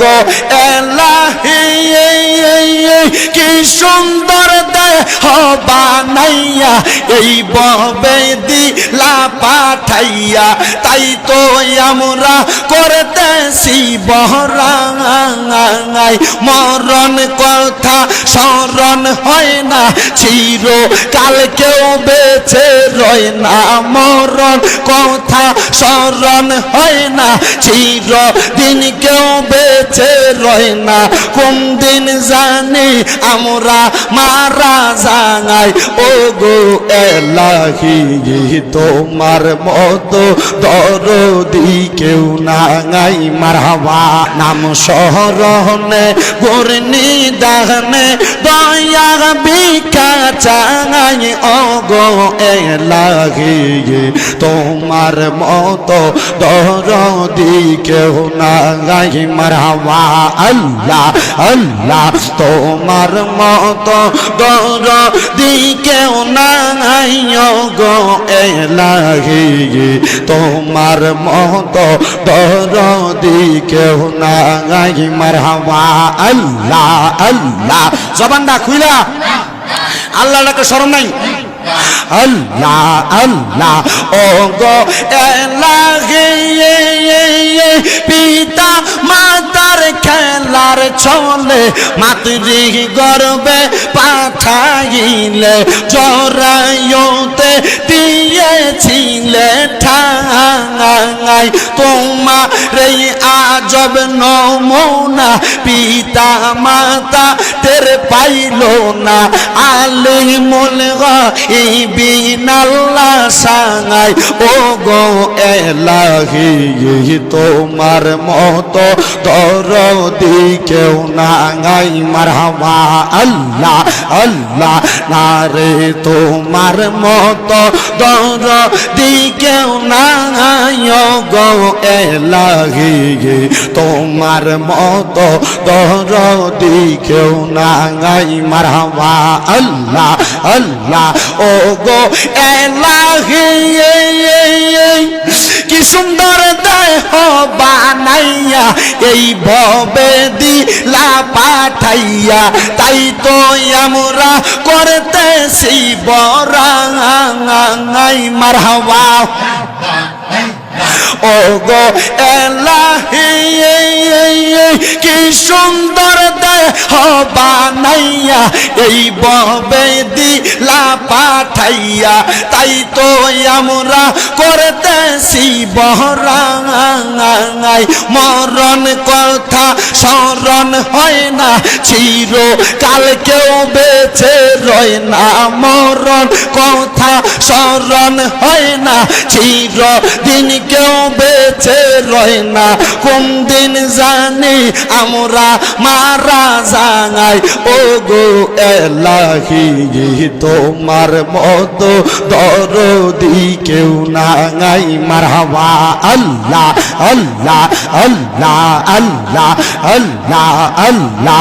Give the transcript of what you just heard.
গো এলাহি কি সুন্দর দেহ বানাইয়া এই ববে দিলা পাঠাইয়া, তাই তো আমরা করতেছি বহরাঙাই মরণ কথা স্মরণ হয় না চির কাল কেউ বেঁচে রয় না। মরণ কথা স্মরণ হয় না চির দিন কেউ বেঁচে রয় না। কোন দিন জানি আমরা মারা জাঙাই। ও গো এলাহি তোমার মতো দরদি কেউ নাঙাই। মারাবা নাম শহরনে গরনি দাহনে দয়া বিকা চাঙাই ও গো এলাহি তোমার মতো দরদি কেউ নাই মারহাবা আল্লাহ আল্লাহ তোমার মতো দরদি কেউ নাই ও গো এলাহি তোমার মতো দরদি কেউ নাই মারহাবা আল্লাহ আল্লাহ জবানটা খুইলা আল্লাহটাকে স্মরণ নাই? আল্লাহ আল্লাহ ও গো পিতা মাতার খেলার চলে মাতৃ গর্বে পাঠাইলে জরায়তে দিয়েছিলে ঠাঙাই তোমার এই আজব নমুনা পিতা মাতা টের পাইল না আলি মুল বিনাল্লা সাঙাই ও গো এলাহি, তোমার মতো দরদি কেউ নাঙাই মারহাবা, আল্লাহ আল্লাহ, না রে, তোমার মতো দরদি কেউ নাঙাই ও গো এলাহি তোমার মতো দরদি কেউ নাঙাই মারহাবা আল্লাহ আল্লাহ। ও গো এলাহি কি সুন্দর দেহ বানাইয়া, এই ভবে দিলা পাঠাইয়া, তাই তো আমরা করতেছি বরাঙাই মারহাবা। ও গো এলাহি কি সুন্দর দেহ বানাইয়া এই ববে দিলা পাঠাইয়া, তাই তো আমরা করতেছি বহরাঙাই মরণ কথা স্মরণ হয় না চির কাল কেউ বেঁচে রয় না। মরণ কথা স্মরণ হয় না চির দিন কেউ বেঁচে রয় না। কোন দিন জানি আমরা মারা জাঙাই ও গো এলাহি তোমার মতো দরদি কেউ নাঙাই। মারহাবা, আল্লাহ আল্লাহ আল্লাহ আল্লাহ আল্লাহ আল্লাহ।